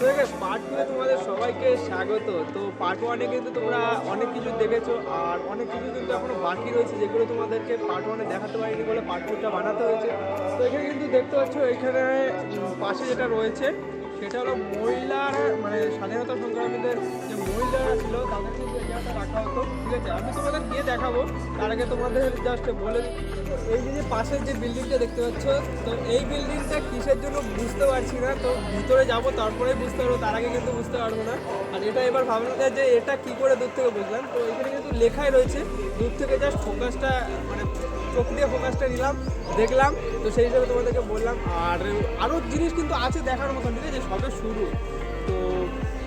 Part টুয়ে তোমাদের সবাইকে স্বাগত। তো পার্ট ওয়ানে কিন্তু তোমরা অনেক কিছু দেখেছ, আর অনেক কিছু কিন্তু এখনও বাকি রয়েছে, যেগুলো তোমাদেরকে পার্ট ওয়ানে দেখাতে পারিনি বলে পার্ট টুটা বানাতে হয়েছে। তো এখানে কিন্তু দেখতে পাচ্ছ, এখানে পাশে যেটা রয়েছে, সেটা হলো মহিলার মানে স্বাধীনতা সংগ্রামীদের মহিলারা ছিল তাদের কিন্তু এই জায়গাটা রাখা হতো ঠিক আছে আমি তোমাদের গিয়ে দেখাবো তার আগে তোমাদের জাস্ট বলে এই যে পাশের যে বিল্ডিংটা দেখতে পাচ্ছ, তো এই বিল্ডিংটা কিসের জন্য বুঝতে পারছি? না তো ভিতরে যাব তারপরে বুঝতে পারব তার আগে কিন্তু বুঝতে পারব না আর এটা এবার ভাবলাম যে এটা কি করে দূর থেকে বুঝলাম তো এখানে কিন্তু লেখাই রয়েছে দূর থেকে জাস্ট ফোকাসটা মানে চোখ দিয়ে ফোকাসটা নিলাম, দেখলাম, তো সেই হিসাবে তোমাদেরকে বললাম, আর আরও জিনিস কিন্তু আছে দেখার মতন ঠিক আছে? সবে শুরু। তো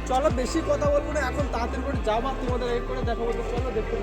চলো, বেশি কথা বলব না, এখন তাড়াতাড়ি করে যাব তোমাদের এক করে দেখাবো চলো, দেখতে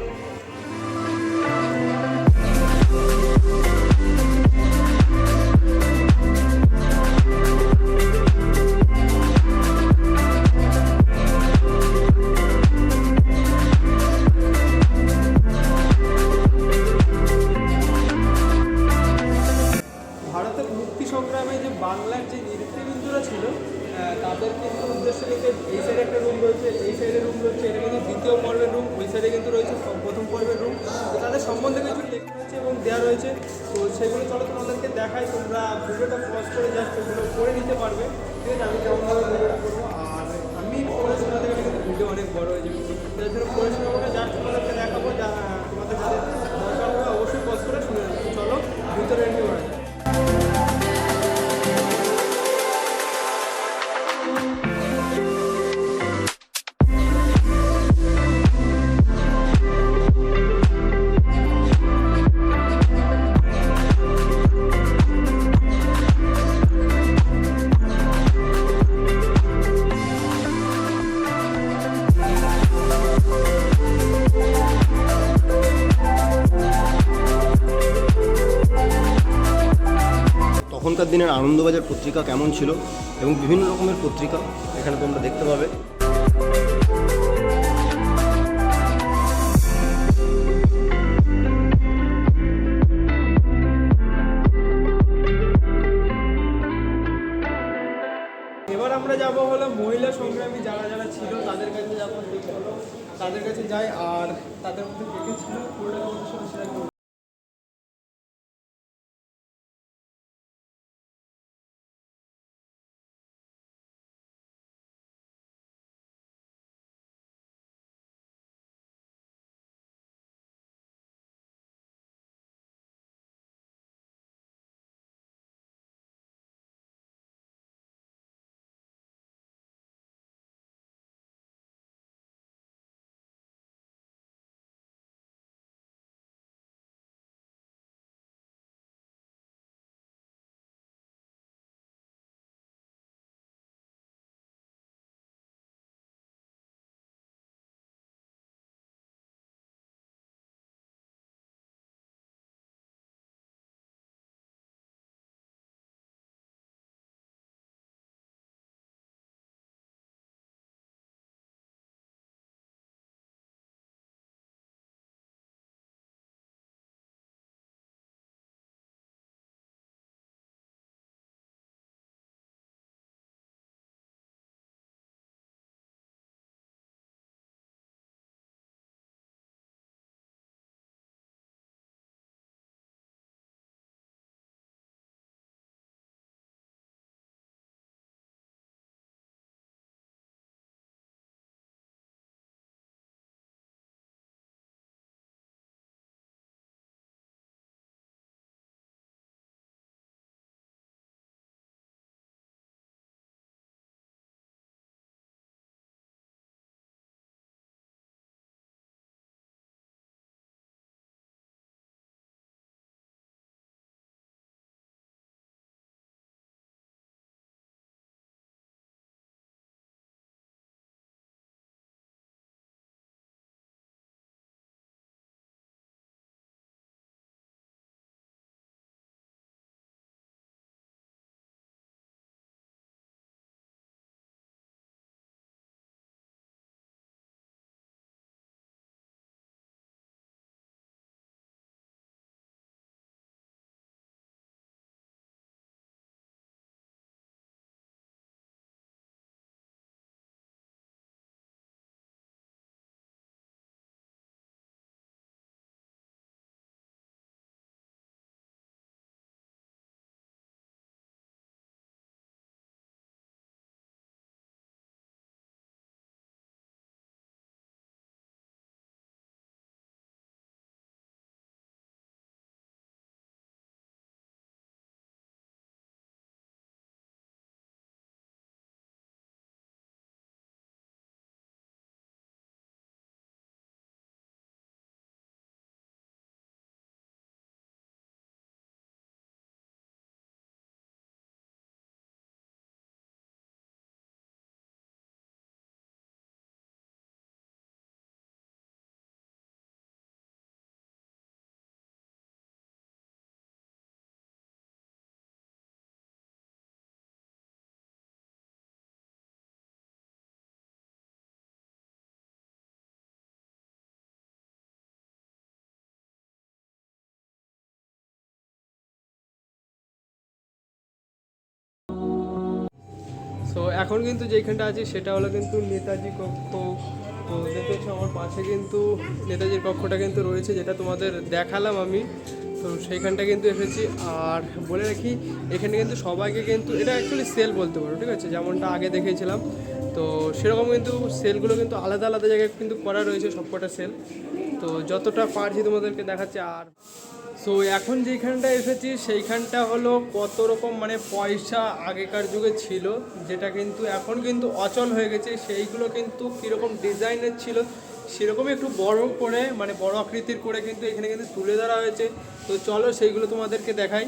সাইডে কিন্তু রয়েছে প্রথম পর্বের রুম তো তাদের সম্বন্ধে কিছু লেখা রয়েছে এবং দেওয়া রয়েছে। তো সেগুলো চলো তোমাদেরকে দেখাই, তোমরা ভিডিওটা পজ করে জাস্ট সেগুলো করে নিতে পারবে। ঠিক আছে, আমি কেমনভাবে ভিডিওটা করব আর আমি পড়াশোনা থেকে কিন্তু ভিডিও অনেক বড় হয়ে যাবে তো জন্য পড়াশোনা তখনকার আনন্দবাজার পত্রিকা কেমন ছিল এবং বিভিন্ন রকমের পত্রিকা এখানে তোমরা দেখতে পাবে। এবার আমরা যাব হলো মহিলা সংগ্রামী যারা যারা ছিল তাদের কাছে যাব, তাদের কাছে যাই। আর তাদের মধ্যে দেখেছিল সো এখন কিন্তু যেখানটা আছি, সেটা হলো কিন্তু নেতাজি কক্ষ। তো দেখতে আমার পাশে কিন্তু নেতাজির কক্ষটা কিন্তু রয়েছে, যেটা তোমাদের দেখালাম আমি। তো সেইখানটা কিন্তু এসেছি। আর বলে রাখি, এখানে কিন্তু সবাইকে কিন্তু, এটা অ্যাকচুয়ালি সেল বলতে পারো, ঠিক আছে? যেমনটা আগে দেখেছিলাম। তো সেরকম কিন্তু সেলগুলো কিন্তু আলাদা আলাদা জায়গায় কিন্তু করা রয়েছে সবকটা সেল তো যতটা পারছি তোমাদেরকে দেখাচ্ছে, আর সো এখন যেখানটা এসেছি, সেইখানটা হলো কত রকম মানে পয়সা আগেকার যুগে ছিল, যেটা কিন্তু এখন কিন্তু অচল হয়ে গেছে। সেইগুলো কিন্তু কীরকম ডিজাইনের ছিল সেরকমই একটু বড় করে মানে বড় আকৃতির করে কিন্তু এখানে কিন্তু তুলে ধরা হয়েছে। তো চলো সেইগুলো তোমাদেরকে দেখাই।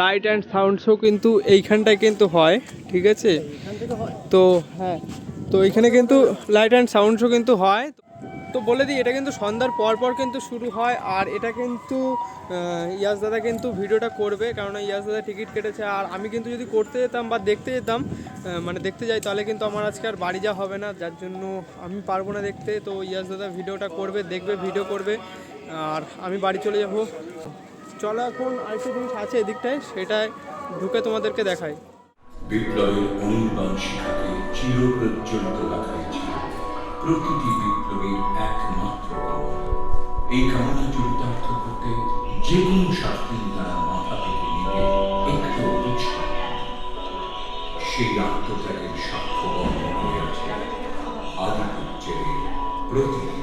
লাইট অ্যান্ড সাউন্ড শো কিন্তু এইখানটায় কিন্তু হয়, ঠিক আছে? তো হ্যাঁ তো এখানে কিন্তু লাইট অ্যান্ড সাউন্ড শো কিন্তু হয়। তো বলে দিই, এটা কিন্তু সন্ধ্যার পর পর কিন্তু শুরু হয়, আর এটা কিন্তু ইয়াস দাদা কিন্তু ভিডিওটা করবে কারণ ইয়াস দাদা টিকিট কেটেছে। আর আমি কিন্তু যদি করতে যেতাম বা দেখতে যেতাম মানে দেখতে যাই, তাহলে কিন্তু আমার আজকে আর বাড়ি যাওয়া হবে না, যার জন্য আমি পারব না দেখতে। তো ইয়াস দাদা ভিডিওটা করবে, দেখবে ভিডিও করবে, আর আমি বাড়ি চলে যাব। চলো এখন আরেকটা জিনিস আছে এদিকটায়, সেটায় ঢুকে তোমাদেরকে দেখাই। বিপ্লবের শিখাকে চিরপ্রজ্বলিত রাখাই ছিল প্রতিটি বিপ্লবীর একমাত্র এই কামনা চরিতার্থ করতে যে কোনো শাস্তি তারা মাথা থেকে নিতে একটু সেই আত্মত্যাগের সাক্ষ্য বহন করে আছে আদিপুজ্যের প্রতিটি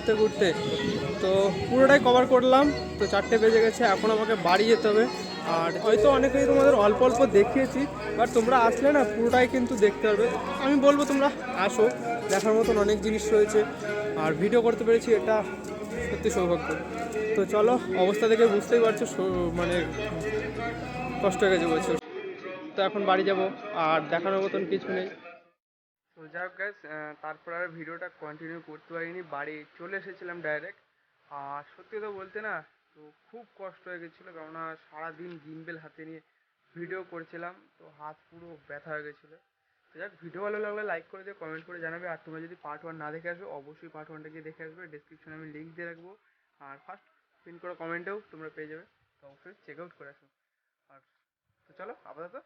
ঘুরতে ঘুরতে। তো পুরোটাই কভার করলাম। তো চারটে বেজে গেছে, এখন আমাকে বাড়ি যেতে হবে। আর হয়তো অনেকেই তোমাদের অল্প অল্প দেখিয়েছি বাট তোমরা আসলে না পুরোটাই কিন্তু দেখতে পারবে। আমি বলব তোমরা আসো, দেখার মতন অনেক জিনিস রয়েছে। আর ভিডিও করতে পেরেছি, এটা সত্যি সৌভাগ্য। তো চলো, অবস্থা দেখে বুঝতেই পারছ মানে কষ্ট হয়ে গেছে বলছো। তো এখন বাড়ি যাব, আর দেখানোর মতন কিছু নেই। তো যাই হোক গ্যাস তারপর আর ভিডিওটা কন্টিনিউ করতে পারিনি, বাড়ি চলে এসেছিলাম ডাইরেক্ট আর সত্যি কথা বলতে না, তো খুব কষ্ট হয়ে গেছিল, কেননা সারাদিন গিম্বেল হাতে নিয়ে ভিডিও করছিলাম, তো হাত পুরো ব্যথা হয়ে গেছিল। তো যাক ভিডিও ভালো লাগলে লাইক করে দিও কমেন্ট করে জানাবে। আর তোমরা যদি পার্ট ওয়ান না দেখে আসো অবশ্যই পার্ট ওয়ানটা গিয়ে দেখে আসবে। ডিসক্রিপশনে আমি লিঙ্ক দিয়ে রাখব। আর ফার্স্ট পিন করা কমেন্টেও তোমরা পেয়ে যাবে। তো অবশ্যই চেক আউট করে আসো। আর তো চলো, আপাতত